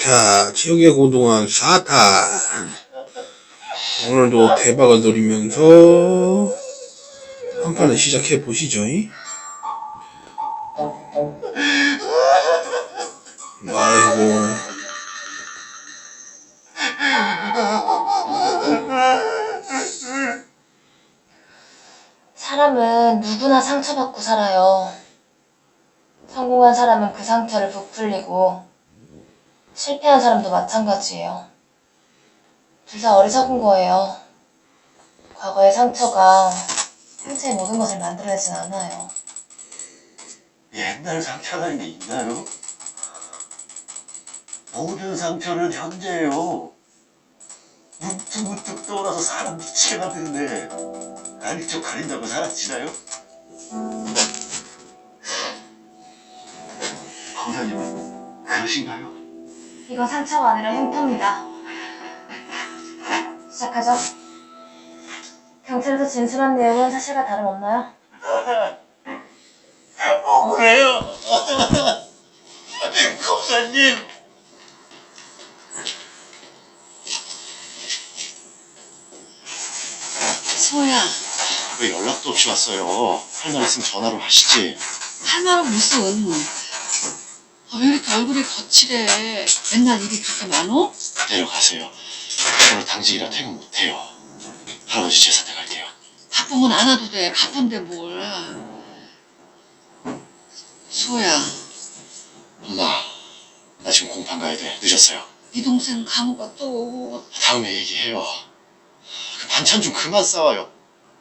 자, 지역의 고동안 4탄. 오늘도 대박을 노리면서 한 판을 시작해 보시죠. 아이고. 사람은 누구나 상처받고 살아요. 성공한 사람은 그 상처를 부풀리고 실패한 사람도 마찬가지예요. 둘 다 어리석은 거예요. 과거의 상처가 상처의 모든 것을 만들어내진 않아요. 옛날 게 있나요? 모든 상처는 현재예요. 문득문득 떠올라서 사람 미치게 만드는데 아니 저 가린다고 사라지나요? 검사님은 그러신가요? 이건 상처가 아니라 흉터입니다. 시작하죠. 경찰에서 진술한 내용은 사실과 다름없나요? 억울해요. 검사님. 소야, 왜 연락도 없이 왔어요? 할 말 있으면 전화로 하시지. 할 말은 무슨. 아, 왜 이렇게 얼굴이 거칠해? 맨날 일이 그렇게 많어? 내려가세요. 오늘 당직이라 퇴근 못해요. 할아버지 제사 때 갈게요. 바쁘면 안 와도 돼. 바쁜데 뭘. 소야, 엄마, 나 지금 공판 가야 돼. 늦었어요. 네 동생 강우가 또 다음에 얘기해요. 그 반찬 좀 그만 싸와요.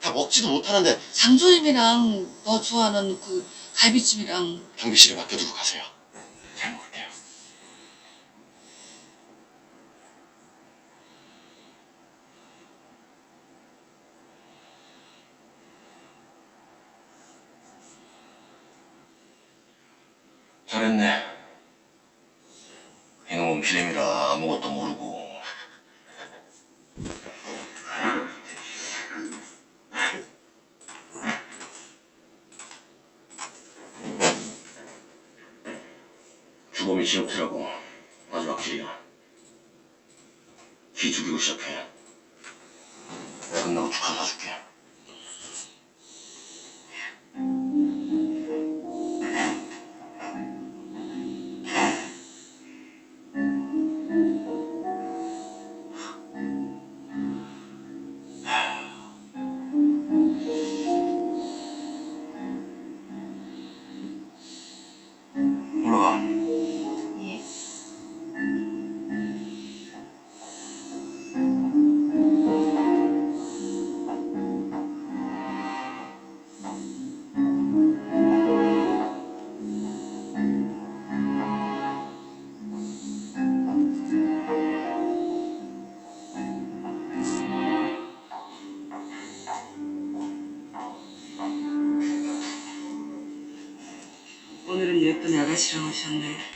다 먹지도 못하는데 장조림이랑 너 좋아하는 그 갈비찜이랑 경비실에 맡겨두고 가세요. 잘 먹을게요. 잘했네. 이놈은 피렘이라 아무것도 모르고. 주범이 지역태라고 마지막 길이야. 기 죽이고 시작해. 끝나고 축하 사줄게. 예쁜 아가씨랑 오셨네.